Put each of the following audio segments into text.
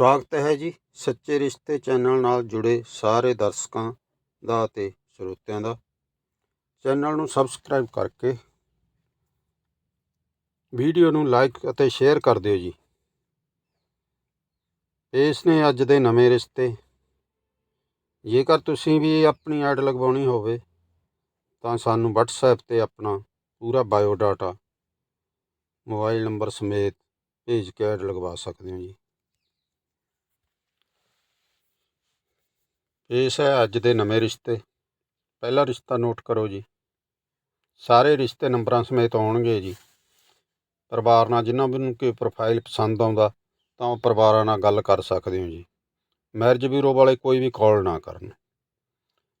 ਸਵਾਗਤ ਹੈ ਜੀ ਸੱਚੇ ਰਿਸ਼ਤੇ ਚੈਨਲ ਨਾਲ ਜੁੜੇ ਸਾਰੇ ਦਰਸ਼ਕਾਂ ਦਾ ਅਤੇ ਸਰੋਤਿਆਂ ਦਾ। ਚੈਨਲ ਨੂੰ ਸਬਸਕ੍ਰਾਈਬ ਕਰਕੇ ਵੀਡੀਓ ਨੂੰ ਲਾਈਕ ਅਤੇ ਸ਼ੇਅਰ ਕਰ ਦਿਓ ਜੀ। ਇਸ ਨੇ ਅੱਜ ਦੇ ਨਵੇਂ ਰਿਸ਼ਤੇ। ਜੇਕਰ ਤੁਸੀਂ ਵੀ ਆਪਣੀ ਐਡ ਲਗਵਾਉਣੀ ਹੋਵੇ, ਤਾਂ ਸਾਨੂੰ WhatsApp ਤੇ ਆਪਣਾ ਪੂਰਾ ਬਾਇਓ ਡਾਟਾ ਮੋਬਾਈਲ ਨੰਬਰ ਸਮੇਤ ਭੇਜ ਕੇ ਐਡ ਲਗਵਾ ਸਕਦੇ ਹੋ ਜੀ। ਪੇਸ਼ ਹੈ ਅੱਜ ਦੇ ਨਵੇਂ ਰਿਸ਼ਤੇ। ਪਹਿਲਾ ਰਿਸ਼ਤਾ ਨੋਟ ਕਰੋ ਜੀ। ਸਾਰੇ ਰਿਸ਼ਤੇ ਨੰਬਰਾਂ ਸਮੇਤ ਆਉਣਗੇ ਜੀ। ਪਰਿਵਾਰ ਨਾਲ ਜਿਨ੍ਹਾਂ ਨੂੰ ਕੋਈ ਪ੍ਰੋਫਾਈਲ ਪਸੰਦ ਆਉਂਦਾ, ਤਾਂ ਉਹ ਪਰਿਵਾਰਾਂ ਨਾਲ ਗੱਲ ਕਰ ਸਕਦੇ ਹੋ ਜੀ। ਮੈਰਿਜ ਬਿਊਰੋ ਵਾਲੇ ਕੋਈ ਵੀ ਕਾਲ ਨਾ ਕਰਨ।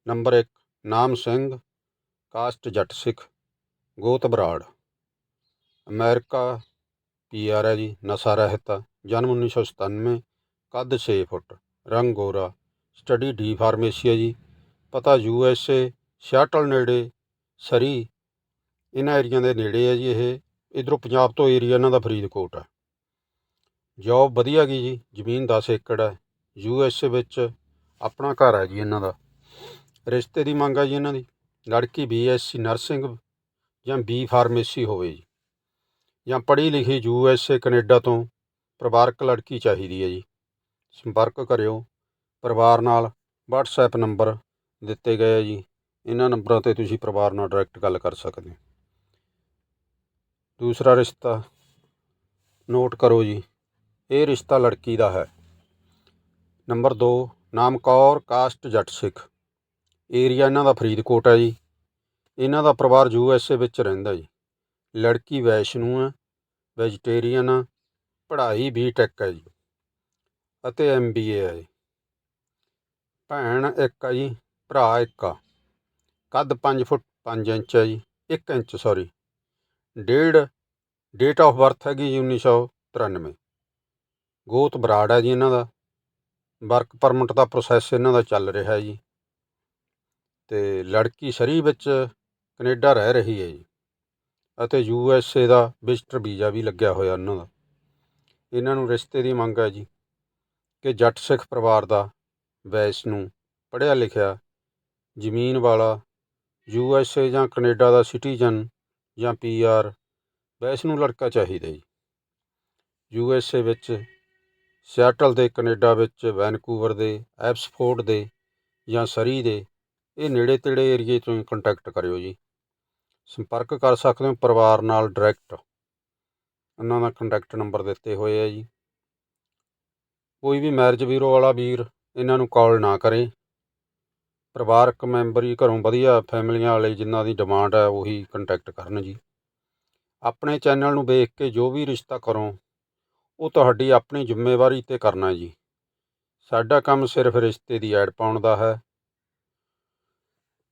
ਨੰਬਰ 1 ਨਾਮ ਸਿੰਘ ਕਾਸਟ ਜੱਟ ਸਿੱਖ, ਗੋਤ ਬਰਾੜ। ਅਮਰੀਕਾ ਪੀਆਰ ਹੈ ਜੀ, ਨਸ਼ਾ ਰਹਿਤ ਜਨਮ 1997 ਕੱਦ 6 ਫੁੱਟ, ਰੰਗ ਗੋਰਾ। ਸਟੱਡੀ ਡੀ ਫਾਰਮੇਸੀ ਹੈ ਜੀ। ਪਤਾ ਯੂ ਐਸ ਏ ਸ਼ੈਟਲ ਨੇੜੇ, ਸਰੀ, ਇਹਨਾਂ ਏਰੀਆ ਦੇ ਨੇੜੇ ਹੈ ਜੀ ਇਹ। ਇਧਰੋਂ ਪੰਜਾਬ ਤੋਂ ਏਰੀਆ ਇਹਨਾਂ ਦਾ ਫਰੀਦਕੋਟ ਹੈ। ਜੌਬ ਵਧੀਆ ਗਈ ਜੀ, ਜ਼ਮੀਨ 10 ਏਕੜ ਹੈ। ਯੂ ਐਸ ਏ ਵਿੱਚ ਆਪਣਾ ਘਰ ਹੈ ਜੀ ਇਹਨਾਂ ਦਾ। ਰਿਸ਼ਤੇ ਦੀ ਮੰਗ ਹੈ ਜੀ ਇਹਨਾਂ ਦੀ। ਲੜਕੀ ਬੀ ਐਸ ਸੀ ਨਰਸਿੰਗ ਜਾਂ ਬੀ ਫਾਰਮੇਸੀ ਹੋਵੇ ਜੀ। ਜਾਂ ਪੜ੍ਹੀ ਲਿਖੀ ਯੂ ਐਸ ਏ ਕੈਨੇਡਾ ਤੋਂ ਪਰਿਵਾਰਕ ਲੜਕੀ ਚਾਹੀਦੀ ਹੈ ਜੀ। ਸੰਪਰਕ ਕਰਿਓ। ਪਰਿਵਾਰ ਨਾਲ ਵਟਸਐਪ ਨੰਬਰ ਦਿੱਤੇ ਗਏ ਆ ਜੀ। ਇਹਨਾਂ ਨੰਬਰਾਂ ਤੇ ਤੁਸੀਂ ਪਰਿਵਾਰ ਨਾਲ ਡਾਇਰੈਕਟ ਗੱਲ ਕਰ ਸਕਦੇ ਹੋ। ਦੂਸਰਾ ਰਿਸ਼ਤਾ ਨੋਟ ਕਰੋ ਜੀ। ਇਹ ਰਿਸ਼ਤਾ ਲੜਕੀ ਦਾ ਹੈ। ਨੰਬਰ 2 ਨਾਮ ਕੌਰ ਕਾਸਟ ਜੱਟ ਸਿੱਖ। ਏਰੀਆ ਇਹਨਾਂ ਦਾ ਫਰੀਦਕੋਟ ਹੈ ਜੀ। ਇਹਨਾਂ ਦਾ ਪਰਿਵਾਰ ਯੂ ਐਸ ਏ ਵਿੱਚ ਰਹਿੰਦਾ ਜੀ। ਲੜਕੀ ਵੈਸ਼ਨੂ ਹੈ ਵੈਜੀਟੇਰੀਅਨ ਆ, ਪੜ੍ਹਾਈ ਬੀ ਟੈਕ ਹੈ ਜੀ। ਅਤੇ ਐਮ ਬੀ ਏ ਹੈ ਜੀ। ਭੈਣ ਇੱਕ ਆ ਜੀ, ਭਰਾ ਇੱਕ ਆ। ਕੱਦ 5 ਫੁੱਟ 5 ਇੰਚ ਹੈ ਜੀ 1 ਇੰਚ ਸੌਰੀ ਡੇਢ ਡੇਟ ਆਫ ਬਰਥ ਹੈਗੀ ਜੀ 1993 ਗੋਤ ਬਰਾੜ ਹੈ ਜੀ ਇਹਨਾਂ ਦਾ। ਵਰਕ ਪਰਮਿਟ ਦਾ ਪ੍ਰੋਸੈਸ ਇਹਨਾਂ ਦਾ ਚੱਲ ਰਿਹਾ ਹੈ ਜੀ। ਤੇ ਲੜਕੀ ਸਰੀ ਵਿੱਚ ਕੈਨੇਡਾ ਰਹਿ ਰਹੀ ਹੈ ਜੀ। ਅਤੇ ਯੂ ਐਸ ਏ ਦਾ ਵਿਜ਼ਟਰ ਵੀਜ਼ਾ ਵੀ ਲੱਗਿਆ ਹੋਇਆ ਉਹਨਾਂ ਦਾ। ਇਹਨਾਂ ਨੂੰ ਰਿਸ਼ਤੇ ਦੀ ਮੰਗ ਹੈ ਜੀ, ਕਿ ਜੱਟ ਸਿੱਖ ਪਰਿਵਾਰ ਦਾ ਵੈਸ ਨੂੰ ਪੜ੍ਹਿਆ ਲਿਖਿਆ, ਜ਼ਮੀਨ ਵਾਲਾ, ਯੂ ਐੱਸ ਏ ਜਾਂ ਕਨੇਡਾ ਦਾ ਸਿਟੀਜ਼ਨ ਜਾਂ ਪੀ ਆਰ ਵੈਸ ਨੂੰ ਲੜਕਾ ਚਾਹੀਦਾ ਜੀ। ਯੂ ਐੱਸ ਏ ਵਿੱਚ, ਸਿਆਟਲ ਦੇ, ਕਨੇਡਾ ਵਿੱਚ, ਵੈਨਕੂਵਰ ਦੇ, ਐਪਸਫੋਰਡ ਦੇ ਜਾਂ ਸਰੀ ਦੇ, ਇਹ ਨੇੜੇ ਤੇੜੇ ਏਰੀਏ ਤੋਂ ਕੰਟੈਕਟ ਕਰਿਓ ਜੀ। ਸੰਪਰਕ ਕਰ ਸਕਦੇ ਹੋ, ਪਰਿਵਾਰ ਨਾਲ ਡਾਇਰੈਕਟ। ਉਹਨਾਂ ਦਾ ਕੰਟੈਕਟ ਨੰਬਰ ਦਿੱਤੇ ਹੋਏ ਆ ਜੀ। ਕੋਈ ਵੀ ਮੈਰਿਜ ਬਿਊਰੋ ਵਾਲਾ ਵੀਰ ਇਹਨਾਂ ਨੂੰ ਕਾਲ ਨਾ ਕਰੇ। ਪਰਿਵਾਰਕ ਮੈਂਬਰ ਹੀ ਘਰੋਂ ਵਧੀਆ ਫੈਮਲੀਆਂ ਵਾਲੇ ਜਿਨ੍ਹਾਂ ਦੀ ਡਿਮਾਂਡ ਹੈ, ਉਹੀ ਕੰਟੈਕਟ ਕਰਨ ਜੀ। ਆਪਣੇ ਚੈਨਲ ਨੂੰ ਵੇਖ ਕੇ ਜੋ ਵੀ ਰਿਸ਼ਤਾ ਕਰੋ, ਉਹ ਤੁਹਾਡੀ ਆਪਣੀ ਜ਼ਿੰਮੇਵਾਰੀ ਤੇ ਕਰਨਾ ਜੀ। ਸਾਡਾ ਕੰਮ ਸਿਰਫ ਰਿਸ਼ਤੇ ਦੀ ਐਡ ਪਾਉਣ ਦਾ ਹੈ।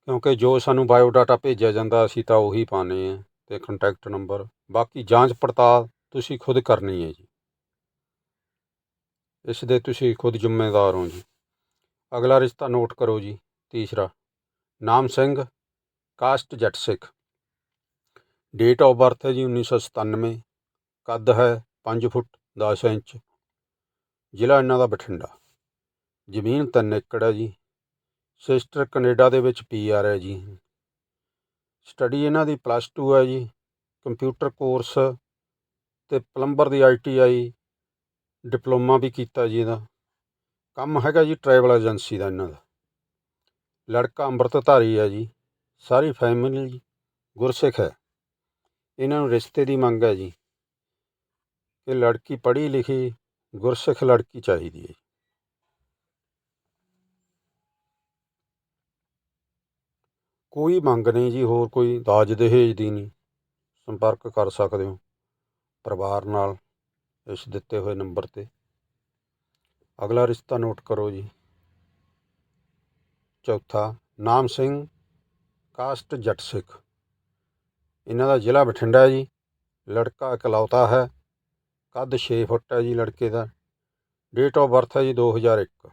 ਕਿਉਂਕਿ ਜੋ ਸਾਨੂੰ ਬਾਇਓਡਾਟਾ ਭੇਜਿਆ ਜਾਂਦਾ, ਅਸੀਂ ਤਾਂ ਉਹੀ ਪਾਉਂਦੇ ਹਾਂ ਤੇ ਕੰਟੈਕਟ ਨੰਬਰ ਬਾਕੀ ਜਾਂਚ ਪੜਤਾਲ ਤੁਸੀਂ ਖੁਦ ਕਰਨੀ ਹੈ ਜੀ। ਇਸ ਦੇ ਤੁਸੀਂ ਖੁਦ ਜ਼ਿੰਮੇਵਾਰ ਹੋ ਜੀ। ਅਗਲਾ ਰਿਸ਼ਤਾ ਨੋਟ ਕਰੋ ਜੀ, ਤੀਸਰਾ। ਨਾਮ ਸਿੰਘ, ਕਾਸਟ ਜੱਟ ਸਿੱਖ। ਡੇਟ ਆਫ ਬਰਥ ਹੈ ਜੀ 1997 ਕੱਦ ਹੈ 5 ਫੁੱਟ 10 ਇੰਚ। ਜ਼ਿਲ੍ਹਾ ਇਹਨਾਂ ਦਾ ਬਠਿੰਡਾ। ਜ਼ਮੀਨ 3 ਏਕੜ ਹੈ ਜੀ। ਸਿਸਟਰ ਕੈਨੇਡਾ ਦੇ ਵਿੱਚ ਪੀਆਰ ਹੈ ਜੀ। ਸਟੱਡੀ ਇਹਨਾਂ ਦੀ ਪਲੱਸ 2 ਹੈ ਜੀ। ਕੰਪਿਊਟਰ ਕੋਰਸ ਤੇ ਪਲੰਬਰ ਦੀ ਆਈਟੀਆਈ ਡਿਪਲੋਮਾ ਵੀ ਕੀਤਾ ਜੀ ਇਹਦਾ। ਕੰਮ ਹੈਗਾ ਜੀ ਟਰੈਵਲ ਏਜੰਸੀ ਦਾ ਇਹਨਾਂ ਦਾ। ਲੜਕਾ ਅੰਮ੍ਰਿਤਧਾਰੀ ਹੈ ਜੀ, ਸਾਰੀ ਫੈਮਿਲੀ ਗੁਰਸਿੱਖ ਹੈ। ਇਹਨਾਂ ਨੂੰ ਰਿਸ਼ਤੇ ਦੀ ਮੰਗ ਹੈ ਜੀ ਕਿ ਲੜਕੀ ਪੜ੍ਹੀ ਲਿਖੀ, ਗੁਰਸਿੱਖ ਲੜਕੀ ਚਾਹੀਦੀ ਹੈ ਕੋਈ ਮੰਗ ਨਹੀਂ ਜੀ, ਹੋਰ ਕੋਈ ਦਾਜ ਦਹੇਜ ਦੀ ਨਹੀਂ। ਸੰਪਰਕ ਕਰ ਸਕਦੇ ਹੋ ਪਰਿਵਾਰ ਨਾਲ ਇਸ ਦਿੱਤੇ ਹੋਏ ਨੰਬਰ ਤੇ। ਅਗਲਾ ਰਿਸ਼ਤਾ ਨੋਟ ਕਰੋ ਜੀ। ਚੌਥਾ, ਨਾਮ ਸਿੰਘ, ਕਾਸਟ ਜੱਟ ਸਿੱਖ। ਇਹਨਾਂ ਦਾ ਜ਼ਿਲ੍ਹਾ ਬਠਿੰਡਾ ਜੀ। ਲੜਕਾ ਇਕਲੌਤਾ ਹੈ। ਕੱਦ 6 ਫੁੱਟ ਹੈ ਜੀ ਲੜਕੇ ਦਾ। ਡੇਟ ਆਫ ਬਰਥ ਹੈ ਜੀ 2001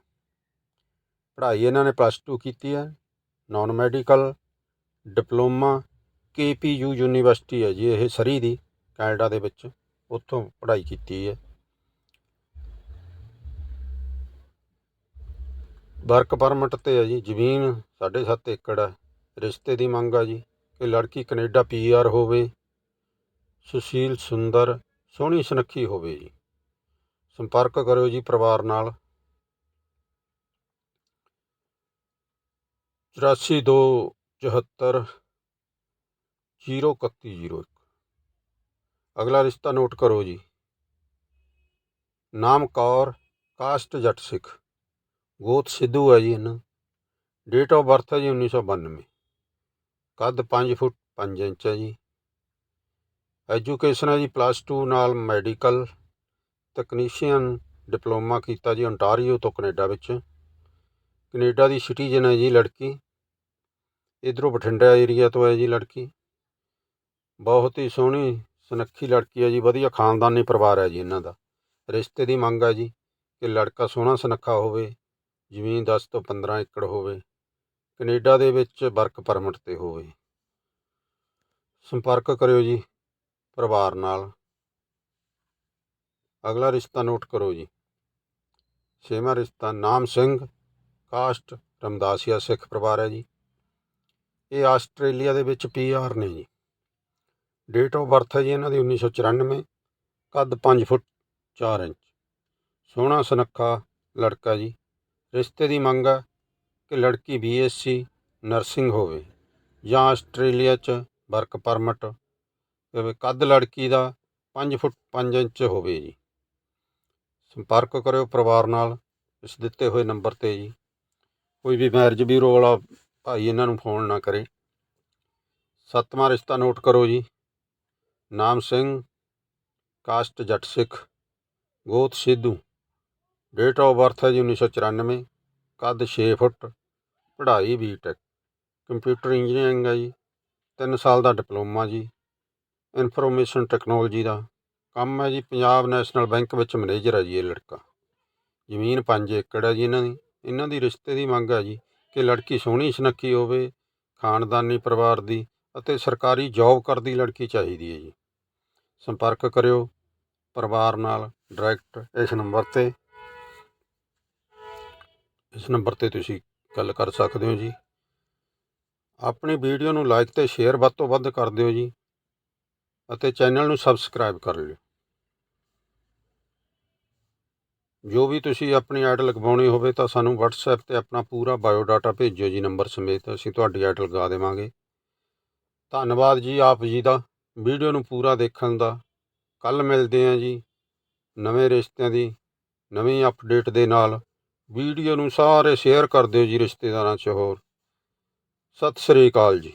ਪੜ੍ਹਾਈ ਇਹਨਾਂ ਨੇ ਪਲੱਸ 2 ਕੀਤੀ ਹੈ। Non medical diploma KPU university ਹੈ ਜੀ ਇਹ ਸਰੀ ਦੀ, ਕੈਨੇਡਾ ਦੇ ਵਿੱਚ। ਉੱਥੋਂ ਪੜ੍ਹਾਈ ਕੀਤੀ ਹੈ। ਵਰਕ ਪਰਮਿਟ ਤੇ ਹੈ ਜੀ, ਜ਼ਮੀਨ ਸਾਢੇ ਸੱਤ ਏਕੜ ਹੈ ਰਿਸ਼ਤੇ ਦੀ ਮੰਗ ਆ ਜੀ ਕਿ ਲੜਕੀ ਕੈਨੇਡਾ ਪੀਆਰ ਹੋਵੇ, ਸੁਸ਼ੀਲ ਸੁੰਦਰ, ਸੋਹਣੀ ਸੁਨੱਖੀ ਹੋਵੇ ਜੀ। ਸੰਪਰਕ ਕਰਿਓ ਜੀ ਪਰਿਵਾਰ ਨਾਲ। ਚੁਰਾਸੀ ਦੋ ਚੁਹੱਤਰ ਜੀਰੋ ਇਕੱਤੀ ਜੀਰੋ ਇੱਕ। ਅਗਲਾ ਰਿਸ਼ਤਾ ਨੋਟ ਕਰੋ ਜੀ। ਨਾਮ ਕੌਰ ਕਾਸਟ ਜੱਟ ਸਿੱਖ। ਗੋਤ ਸਿੱਧੂ ਹੈ ਜੀ ਇਹਨਾਂ। ਡੇਟ ਆਫ ਬਰਥ ਹੈ ਜੀ 1992 ਕੱਦ 5 ਫੁੱਟ 5 ਇੰਚ ਹੈ ਜੀ। ਐਜੂਕੇਸ਼ਨ ਹੈ ਜੀ ਪਲੱਸ 2 ਨਾਲ ਮੈਡੀਕਲ ਤਕਨੀਸ਼ੀਅਨ ਡਿਪਲੋਮਾ ਕੀਤਾ ਜੀ ਓਨਟਾਰੀਓ ਤੋਂ ਕੈਨੇਡਾ ਵਿੱਚ। ਕੈਨੇਡਾ ਦੀ ਸਿਟੀਜ਼ਨ ਹੈ ਜੀ ਲੜਕੀ। ਇਧਰੋਂ ਬਠਿੰਡਾ ਏਰੀਆ ਤੋਂ ਹੈ ਜੀ ਲੜਕੀ। ਬਹੁਤ ਹੀ ਸੋਹਣੀ, ਸੁਨੱਖੀ ਲੜਕੀ ਹੈ ਜੀ। ਵਧੀਆ ਖਾਨਦਾਨੀ ਪਰਿਵਾਰ ਹੈ ਜੀ ਇਹਨਾਂ ਦਾ। ਰਿਸ਼ਤੇ ਦੀ ਮੰਗ ਹੈ ਜੀ ਕਿ ਲੜਕਾ ਸੋਹਣਾ, ਸੁਨੱਖਾ ਹੋਵੇ। ਜ਼ਮੀਨ 10 ਤੋਂ 15 ਏਕੜ ਹੋਵੇ, ਕੈਨੇਡਾ ਦੇ ਵਿੱਚ ਵਰਕ ਪਰਮਿਟ ਤੇ ਹੋਵੇ। ਸੰਪਰਕ ਕਰਿਓ ਜੀ, ਪਰਿਵਾਰ ਨਾਲ। ਅਗਲਾ ਰਿਸ਼ਤਾ ਨੋਟ ਕਰੋ ਜੀ। ਛੇਵਾਂ ਰਿਸ਼ਤਾ, ਨਾਮ ਸਿੰਘ, ਕਾਸਟ ਰਮਦਾਸੀਆ ਸਿੱਖ ਪਰਿਵਾਰ ਹੈ ਜੀ। ਇਹ ਆਸਟ੍ਰੇਲੀਆ ਦੇ ਵਿੱਚ ਪੀਆਰ ਨੇ ਜੀ। ਡੇਟ ਆਫ ਬਰਥ ਹੈ ਜੀ ਇਹਨਾਂ ਦੀ 1994 ਕੱਦ 5 ਫੁੱਟ 4 ਇੰਚ। ਸੋਹਣਾ ਸੁਨੱਖਾ ਲੜਕਾ ਜੀ। ਰਿਸ਼ਤੇ ਦੀ ਮੰਗ ਹੈ ਕਿ ਲੜਕੀ ਬੀਐਸਸੀ ਨਰਸਿੰਗ ਹੋਵੇ ਜਾਂ ਆਸਟ੍ਰੇਲੀਆ 'ਚ ਵਰਕ ਪਰਮਿਟ ਕੱਦ ਲੜਕੀ ਦਾ 5 ਫੁੱਟ 5 ਇੰਚ ਹੋਵੇ ਜੀ। ਸੰਪਰਕ ਕਰਿਓ ਪਰਿਵਾਰ ਨਾਲ ਇਸ ਦਿੱਤੇ ਹੋਏ ਨੰਬਰ ਤੇ ਜੀ। ਕੋਈ ਵੀ ਮੈਰਿਜ ਬਿਊਰੋ ਵਾਲਾ ਭਾਈ ਇਹਨਾਂ ਨੂੰ ਫੋਨ ਨਾ ਕਰੇ। ਸੱਤਵਾਂ ਰਿਸ਼ਤਾ ਨੋਟ ਕਰੋ ਜੀ। ਨਾਮ ਸਿੰਘ, ਕਾਸਟ ਜੱਟ ਸਿੱਖ, ਗੋਤ ਸਿੱਧੂ। ਡੇਟ ਆਫ ਬਰਥ ਹੈ ਜੀ 1994 ਕੱਦ ਛੇ ਫੁੱਟ, ਪੜ੍ਹਾਈ ਬੀ ਟੈਕ ਕੰਪਿਊਟਰ ਇੰਜੀਨੀਅਰਿੰਗ ਹੈ ਜੀ, ਤਿੰਨ ਸਾਲ ਦਾ ਡਿਪਲੋਮਾ ਜੀ ਇਨਫੋਰਮੇਸ਼ਨ ਟੈਕਨੋਲੋਜੀ ਦਾ ਕੰਮ ਹੈ ਜੀ, ਪੰਜਾਬ ਨੈਸ਼ਨਲ ਬੈਂਕ ਵਿੱਚ ਮੈਨੇਜਰ ਹੈ ਜੀ ਇਹ ਲੜਕਾ। ਜ਼ਮੀਨ 5 ਏਕੜ ਹੈ ਜੀ ਇਹਨਾਂ ਦੀ ਇਹਨਾਂ ਦੀ ਰਿਸ਼ਤੇ ਦੀ ਮੰਗ ਹੈ ਜੀ ਕਿ ਲੜਕੀ ਸੋਹਣੀ ਸੁਨੱਖੀ ਹੋਵੇ, ਖਾਨਦਾਨੀ ਪਰਿਵਾਰ ਦੀ ਅਤੇ ਸਰਕਾਰੀ ਜੌਬ ਕਰਦੀ ਲੜਕੀ ਚਾਹੀਦੀ ਹੈ ਜੀ। ਸੰਪਰਕ ਕਰਿਓ, ਪਰਿਵਾਰ ਨਾਲ ਡਾਇਰੈਕਟ ਇਸ ਨੰਬਰ ਤੇ ਇਸ ਨੰਬਰ ਤੇ ਤੁਸੀਂ ਗੱਲ ਕਰ ਸਕਦੇ ਹੋ ਜੀ। ਆਪਣੀ ਵੀਡੀਓ ਨੂੰ ਲਾਈਕ ਤੇ ਸ਼ੇਅਰ ਵੱਧ ਤੋਂ ਵੱਧ ਕਰ ਦਿਓ ਜੀ ਅਤੇ ਚੈਨਲ ਨੂੰ ਸਬਸਕ੍ਰਾਈਬ ਕਰ ਲਿਓ। ਜੋ ਵੀ ਤੁਸੀਂ ਆਪਣੀ ਐਡ ਲਗਵਾਉਣੀ ਹੋਵੇ ਤਾਂ ਸਾਨੂੰ WhatsApp ਤੇ ਆਪਣਾ ਪੂਰਾ ਬਾਇਓਡਾਟਾ ਭੇਜਿਓ ਜੀ ਨੰਬਰ ਸਮੇਤ, ਅਸੀਂ ਤੁਹਾਡੀ ਐਡ ਲਗਾ ਦੇਵਾਂਗੇ। ਧੰਨਵਾਦ ਜੀ ਆਪ ਜੀ ਦਾ। ਵੀਡੀਓ ਨੂੰ ਪੂਰਾ ਦੇਖਣ ਦਾ। ਕੱਲ ਮਿਲਦੇ ਹਾਂ ਜੀ ਨਵੇਂ ਰਿਸ਼ਤਿਆਂ ਦੀ, ਨਵੀਂ ਅਪਡੇਟ ਦੇ ਨਾਲ। ਵੀਡੀਓ ਨੂੰ ਸਾਰੇ ਸ਼ੇਅਰ ਕਰ ਦਿਓ ਜੀ ਰਿਸ਼ਤੇਦਾਰਾਂ 'ਚ ਹੋਰ। ਸਤਿ ਸ੍ਰੀ ਅਕਾਲ ਜੀ।